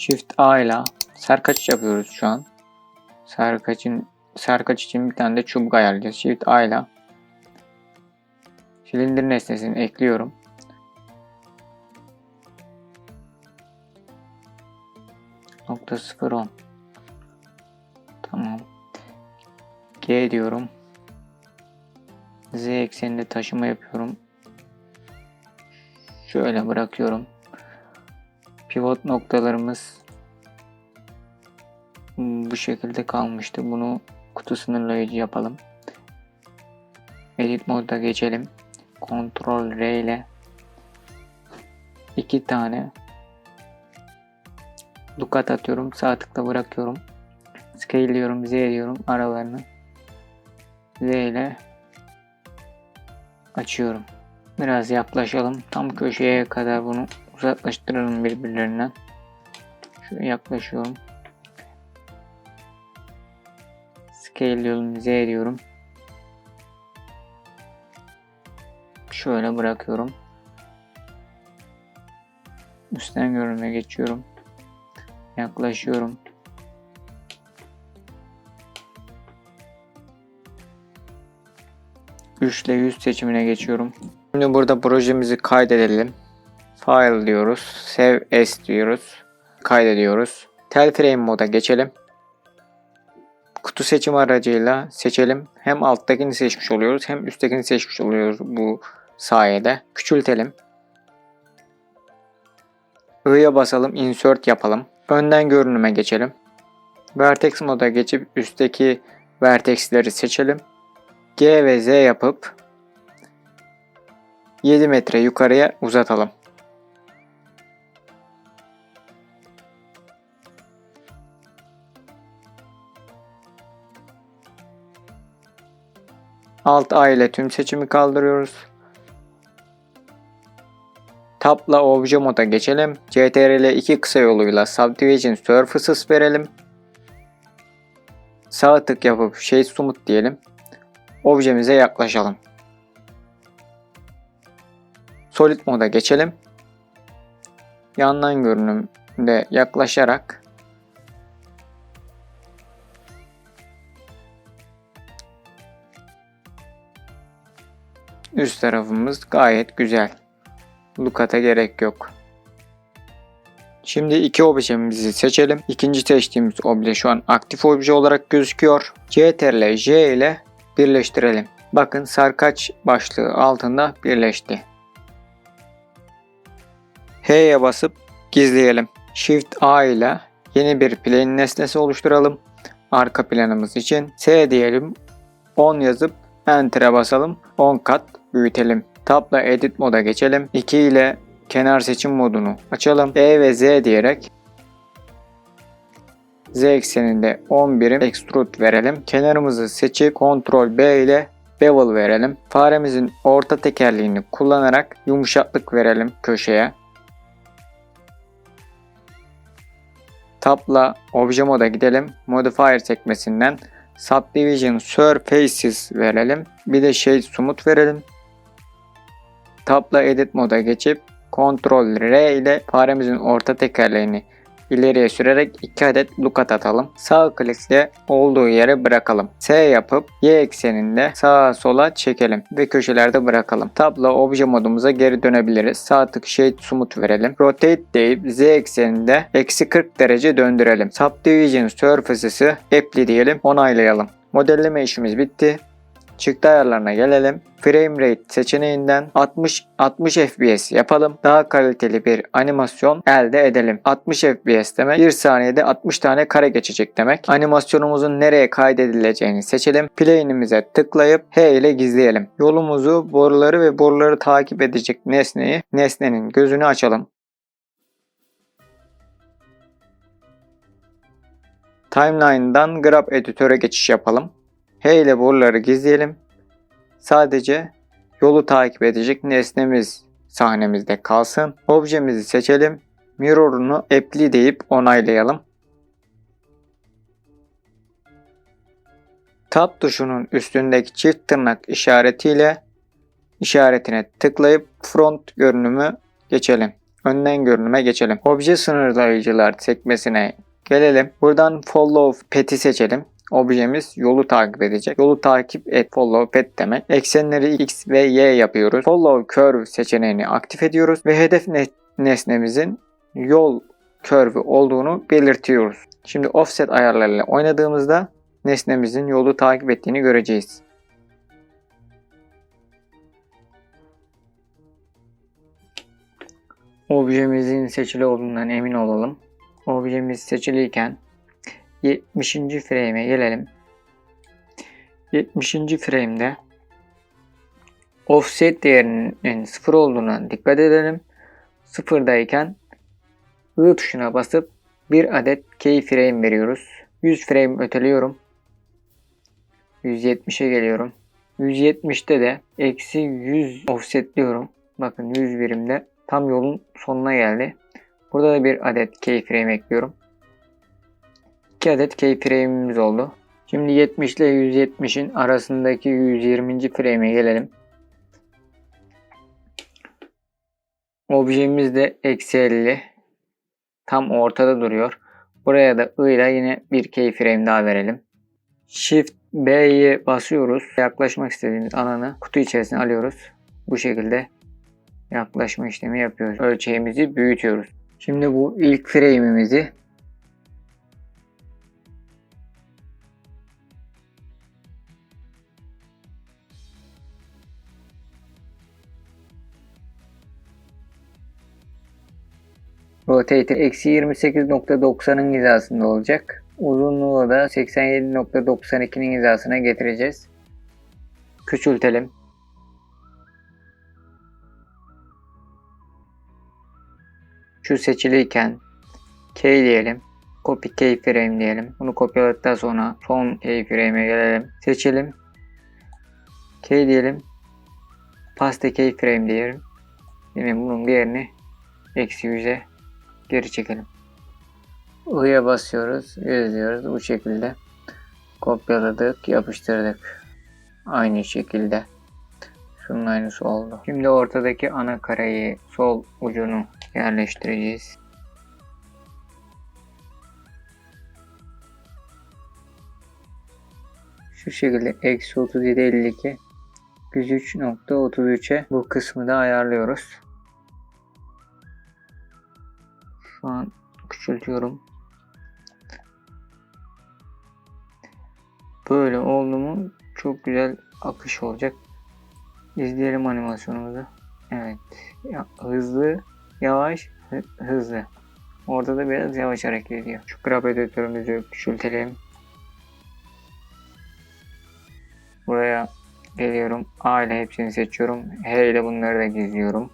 Shift A ile sarkaç yapıyoruz şu an. Sarkaçın sarkaç için bir tane de çubuk ayarlayacağız. Shift A ile silindir nesnesini ekliyorum. Nokta 0 Tamam. G diyorum. Z ekseninde taşıma yapıyorum. Şöyle bırakıyorum. Pivot noktalarımız bu şekilde kalmıştı. Bunu kutu sınırlayıcı yapalım. Edit modda geçelim. Ctrl R ile iki tane dukat atıyorum. Sağ tıkla bırakıyorum. Scale diyorum. Z diyorum aralarını. Z ile açıyorum. Biraz yaklaşalım. Tam köşeye kadar bunu uzaklaştıralım birbirlerinden. Şöyle yaklaşıyorum. Scale diyorum. Z diyorum. Şöyle bırakıyorum. Üstten görünme geçiyorum. Yaklaşıyorum. Güçle yüz seçimine geçiyorum. Şimdi burada projemizi kaydedelim. File diyoruz. Save as diyoruz. Kaydediyoruz. Telframe moda geçelim. Kutu seçim aracıyla seçelim. Hem alttakini seçmiş oluyoruz hem üsttekini seçmiş oluyoruz bu sayede. Küçültelim. I'ya basalım. Insert yapalım. Önden görünüme geçelim. Vertex moda geçip üstteki vertexleri seçelim. G ve Z yapıp 7 metre yukarıya uzatalım. Alt A ile tüm seçimi kaldırıyoruz. Tab'la obje moda geçelim. CTRL 2 kısa yoluyla Subdivision Surfaces verelim. Sağ tık yapıp Shade Smooth diyelim. Objemize yaklaşalım. Solid moda geçelim. Yandan görünümde yaklaşarak üst tarafımız gayet güzel. Lukata gerek yok. Şimdi iki objemizi seçelim. İkinci seçtiğimiz obje şu an aktif obje olarak gözüküyor. CTRL J ile birleştirelim. Bakın sarkaç başlığı altında birleşti. H'ye basıp gizleyelim. Shift A ile yeni bir plane nesnesi oluşturalım. Arka planımız için S diyelim. 10 yazıp Enter'e basalım. 10 kat büyütelim. Tab'la Edit moda geçelim. 2 ile kenar seçim modunu açalım. E ve Z diyerek Z ekseninde 10 birim extrude verelim. Kenarımızı seçip Ctrl B ile bevel verelim. Faremizin orta tekerleğini kullanarak yumuşaklık verelim köşeye. Tab'la Obje moda gidelim. Modifier sekmesinden Subdivision Surfaces verelim. Bir de Shade Smooth verelim. Tab'la Edit moda geçip Ctrl R ile faremizin orta tekerleğini ileriye sürerek 2 adet lookat atalım. Sağ klikle olduğu yere bırakalım. S yapıp Y ekseninde sağa sola çekelim ve köşelerde bırakalım. Tabla obje modumuza geri dönebiliriz. Sağ tık Shade verelim. Rotate deyip Z ekseninde eksi 40 derece döndürelim. Subdivision Surfaces'ı Apply diyelim. Onaylayalım. Modelleme işimiz bitti. Çıktı ayarlarına gelelim. Frame rate seçeneğinden 60 60 FPS yapalım. Daha kaliteli bir animasyon elde edelim. 60 FPS demek 1 saniyede 60 tane kare geçecek demek. Animasyonumuzun nereye kaydedileceğini seçelim. Plane'imize tıklayıp H ile gizleyelim. Yolumuzu boruları ve boruları takip edecek nesneyi nesnenin gözünü açalım. Timeline'dan Grab editöre geçiş yapalım. H ile boruları gizleyelim. Sadece yolu takip edecek nesnemiz sahnemizde kalsın. Objemizi seçelim. Mirror'unu apply deyip onaylayalım. Tab tuşunun üstündeki çift tırnak işaretiyle işaretine tıklayıp front görünümü geçelim. önden görünüme geçelim. Obje sınırlayıcılar sekmesine gelelim. Buradan follow pet'i seçelim. Objemiz yolu takip edecek. Yolu takip et follow pet demek. Eksenleri x ve y yapıyoruz. Follow curve seçeneğini aktif ediyoruz ve hedef ne- nesnemizin yol curve olduğunu belirtiyoruz. Şimdi offset ayarlarıyla oynadığımızda nesnemizin yolu takip ettiğini göreceğiz. Objemizin seçili olduğundan emin olalım. Objemiz seçiliyken 70. frame'e gelelim. 70. frame'de offset değerinin 0 olduğuna dikkat edelim. Sıfırdayken I tuşuna basıp bir adet keyframe veriyoruz. 100 frame öteliyorum. 170'e geliyorum. 170'te de eksi 100 offsetliyorum. Bakın 100 birimde tam yolun sonuna geldi. Burada da bir adet keyframe ekliyorum. 2 adet keyframe'imiz oldu. Şimdi 70 ile 170'in arasındaki 120. frame'e gelelim. Objemiz de eksi 50. Tam ortada duruyor. Buraya da I ile yine bir keyframe daha verelim. Shift B'ye basıyoruz. Yaklaşmak istediğimiz alanı kutu içerisine alıyoruz. Bu şekilde yaklaşma işlemi yapıyoruz. Ölçeğimizi büyütüyoruz. Şimdi bu ilk frame'imizi Rotator eksi 28.90'ın hizasında olacak. Uzunluğu da 87.92'nin hizasına getireceğiz. Küçültelim. Şu seçiliyken K diyelim. Copy keyframe diyelim. Bunu kopyaladıktan sonra son keyframe'e gelelim. Seçelim. K diyelim. Paste keyframe diyelim. Yine bunun diğerini eksi 100'e geri çekelim. I'ya basıyoruz, yazıyoruz. Bu şekilde kopyaladık, yapıştırdık. Aynı şekilde. Şunun aynısı oldu. Şimdi ortadaki ana kareyi sol ucunu yerleştireceğiz. Şu şekilde eksi 37 52 103.33'e bu kısmı da ayarlıyoruz. Şu an küçültüyorum. Böyle oldu mu çok güzel akış olacak. İzleyelim animasyonumuzu. Evet. Ya, hızlı, yavaş, hı- hızlı. Orada da biraz yavaş hareket ediyor. Şu grab editörümüzü küçültelim. Buraya geliyorum. A ile hepsini seçiyorum. H ile bunları da gizliyorum.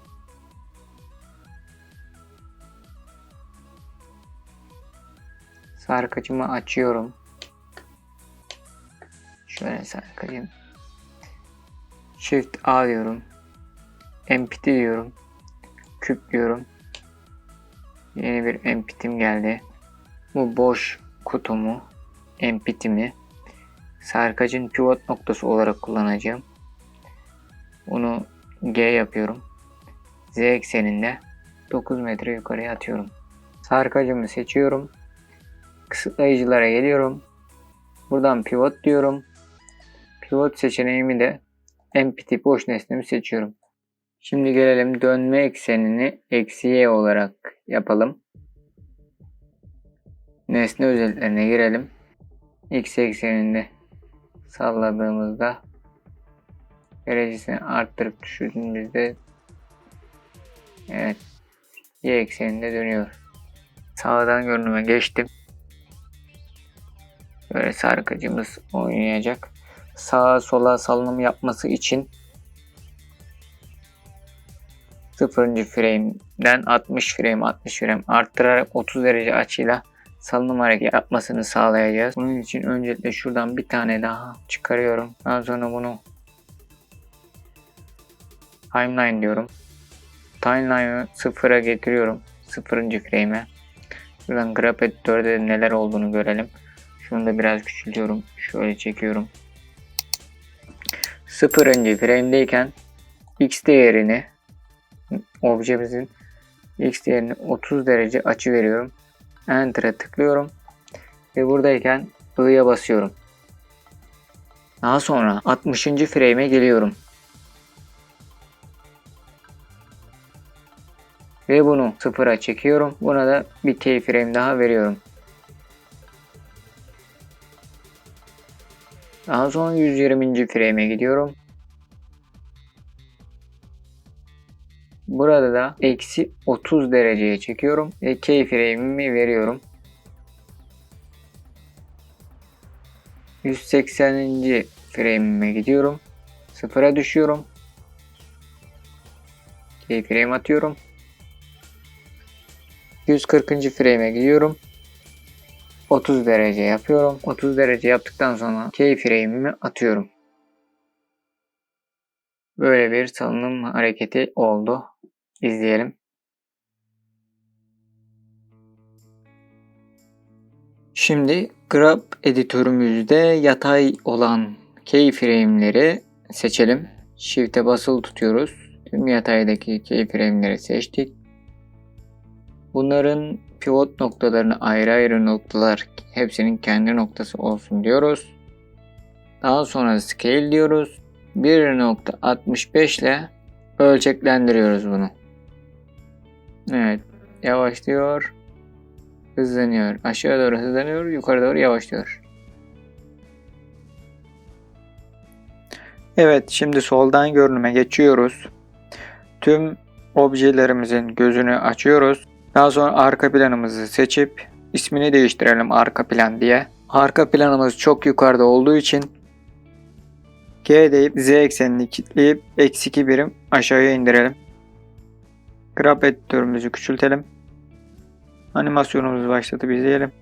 Sarkacımı açıyorum. Şöyle sarkacım. Shift A diyorum. Empty diyorum. Küp diyorum. Yeni bir empty'm geldi. Bu boş kutumu, empty'mi sarkacın pivot noktası olarak kullanacağım. Bunu G yapıyorum. Z ekseninde 9 metre yukarıya atıyorum. Sarkacımı seçiyorum. Kısıtlayıcılara geliyorum. Buradan pivot diyorum. Pivot seçeneğimi de empty boş nesnemi seçiyorum. Şimdi gelelim dönme eksenini eksi y olarak yapalım. Nesne özelliklerine girelim. X ekseninde salladığımızda derecesini arttırıp düşürdüğümüzde evet y ekseninde dönüyor. Sağdan görünüme geçtim. Böyle sarkacımız oynayacak. Sağa sola salınım yapması için 0. frame'den 60 frame 60 frame arttırarak 30 derece açıyla salınım hareket yapmasını sağlayacağız. Bunun için öncelikle şuradan bir tane daha çıkarıyorum. Daha sonra bunu timeline diyorum. Timeline'ı sıfıra getiriyorum. 0. frame'e. Şuradan grab editörde neler olduğunu görelim. Şunu da biraz küçültüyorum. Şöyle çekiyorum. 0. frame'deyken x değerini objemizin X değerini 30 derece açı veriyorum. Enter'a tıklıyorum. Ve buradayken I'ya basıyorum. Daha sonra 60. frame'e geliyorum. Ve bunu sıfıra çekiyorum. Buna da bir keyframe daha veriyorum. Daha sonra 120. frame'e gidiyorum. Burada da eksi 30 dereceye çekiyorum ve keyframe'imi veriyorum. 180. frame'ime gidiyorum. Sıfıra düşüyorum. Keyframe atıyorum. 140. frame'e gidiyorum. 30 derece yapıyorum. 30 derece yaptıktan sonra keyframe'imi atıyorum. Böyle bir salınım hareketi oldu. İzleyelim. Şimdi Grab editörümüzde yatay olan keyframe'leri seçelim. Shift'e basılı tutuyoruz. Tüm yataydaki keyframe'leri seçtik. Bunların pivot noktalarını ayrı ayrı noktalar hepsinin kendi noktası olsun diyoruz. Daha sonra scale diyoruz. 1.65 ile ölçeklendiriyoruz bunu. Evet. Yavaşlıyor. Hızlanıyor. Aşağı doğru hızlanıyor. Yukarı doğru yavaşlıyor. Evet. Şimdi soldan görünüme geçiyoruz. Tüm objelerimizin gözünü açıyoruz. Daha sonra arka planımızı seçip ismini değiştirelim arka plan diye. Arka planımız çok yukarıda olduğu için G deyip Z eksenini kilitleyip eksi 2 birim aşağıya indirelim. Grab editörümüzü küçültelim. Animasyonumuzu başlatıp izleyelim.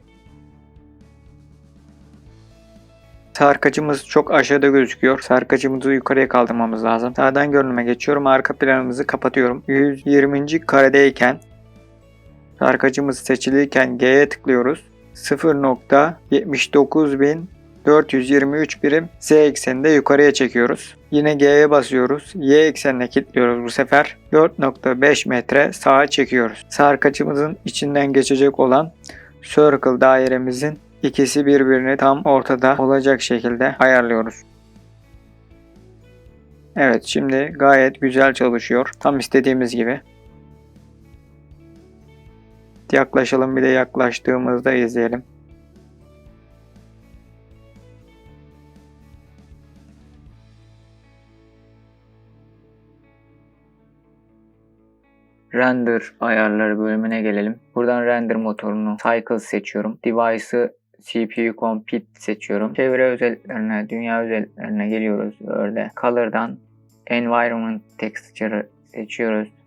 Sarkacımız çok aşağıda gözüküyor. Sarkacımızı yukarıya kaldırmamız lazım. Sağdan görünüme geçiyorum. Arka planımızı kapatıyorum. 120. karedeyken sarkacımız seçilirken G'ye tıklıyoruz. 0.79423 birim Z ekseninde yukarıya çekiyoruz. Yine G'ye basıyoruz. Y eksenine kilitliyoruz bu sefer. 4.5 metre sağa çekiyoruz. Sarkacımızın içinden geçecek olan circle dairemizin ikisi birbirini tam ortada olacak şekilde ayarlıyoruz. Evet şimdi gayet güzel çalışıyor. Tam istediğimiz gibi. Yaklaşalım bir de yaklaştığımızda izleyelim. Render ayarları bölümüne gelelim. Buradan render motorunu Cycle seçiyorum. Device'ı CPU Compete seçiyorum. Çevre özelliklerine, dünya özelliklerine geliyoruz. Öyle Color'dan Environment Texture'ı seçiyoruz.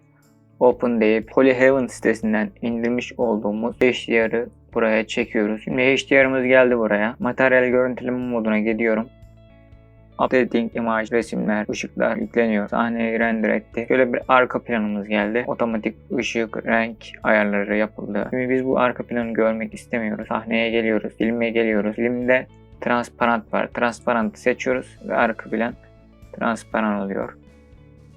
Open deyip Polyhaven sitesinden indirmiş olduğumuz HDR'ı buraya çekiyoruz. Şimdi HDR'ımız geldi buraya. Materyal görüntüleme moduna gidiyorum. Updating imaj, resimler, ışıklar yükleniyor. Sahneyi render etti. Şöyle bir arka planımız geldi. Otomatik ışık, renk ayarları yapıldı. Şimdi biz bu arka planı görmek istemiyoruz. Sahneye geliyoruz. Filme geliyoruz. Filmde transparent var. Transparentı seçiyoruz ve arka plan transparan oluyor.